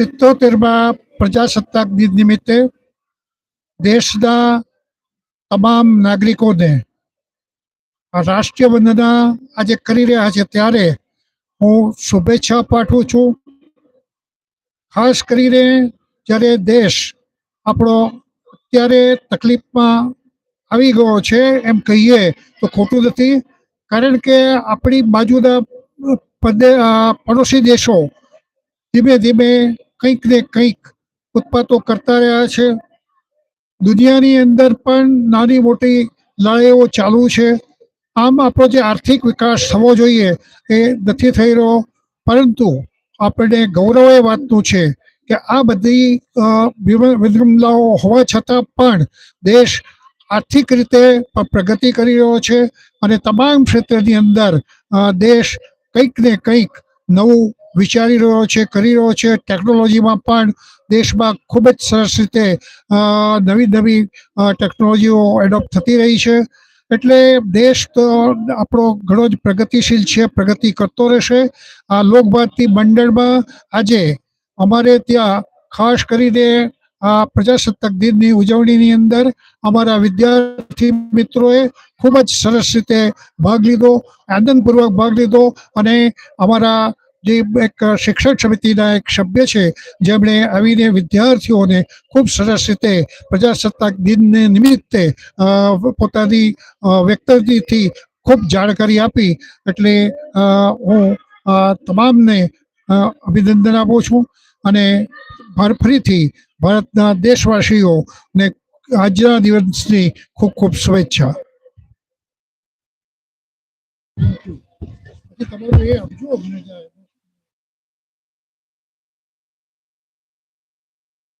સિત્તોતેરમાં પ્રજાસત્તાક દિન નિમિત્તે દેશના તમામ નાગરિકોને રાષ્ટ્રીય વંદના આજે કરી રહ્યા છે. ત્યારે હું શુભેચ્છા પાઠવું છું. ખાસ કરીને જ્યારે દેશ આપણો અત્યારે તકલીફમાં આવી ગયો છે એમ કહીએ તો ખોટું નથી. કારણ કે આપણી બાજુના પડોશી દેશો ધીમે ધીમે કંઈક ને કંઈક ઉત્પાતો કરતા રહ્યા છે. દુનિયાની અંદર પણ નાની મોટી લડાઈઓ ચાલુ છે. આમ આપણો જે આર્થિક વિકાસ થવો જોઈએ એ નથી થઈ રહ્યો. પરંતુ આપણને ગૌરવ એ વાતનું છે કે આ બધી અ, હોવા છતાં પણ દેશ આર્થિક રીતે પ્રગતિ કરી રહ્યો છે. અને તમામ ક્ષેત્રની અંદર દેશ કંઈક ને કંઈક નવું વિચારી રહ્યો છે, કરી રહ્યો છે. ટેકનોલોજીમાં પણ દેશમાં ખૂબ જ સરસ રીતે નવી નવી ટેકનોલોજીઓ એડોપ્ટ થતી રહી છે. એટલે દેશ તો આપણો ઘણો જ પ્રગતિશીલ છે, પ્રગતિ કરતો રહેશે. આ લોકભારતી મંડળમાં આજે અમારે ત્યાં ખાસ કરીને આ પ્રજાસત્તાક દિનની ઉજવણીની અંદર અમારા વિદ્યાર્થી મિત્રોએ ખૂબ જ સરસ રીતે ભાગ લીધો, આનંદપૂર્વક ભાગ લીધો અને અમારા જે એક શિક્ષણ સમિતિના એક સભ્ય છે જેમણે આવીને વિદ્યાર્થીઓને ખૂબ સરસ રીતે પ્રજાસત્તાક દિનને નિમિત્તે પોતાની વ્યક્તિથી ખૂબ જાણકારી આપી. એટલે હું તમામને અભિનંદન આપું છું અને ફર- ફરીથી ભારતના દેશવાસીઓને આજના દિવસની ખૂબ ખૂબ શુભેચ્છા. તમારું એ આપજો અમને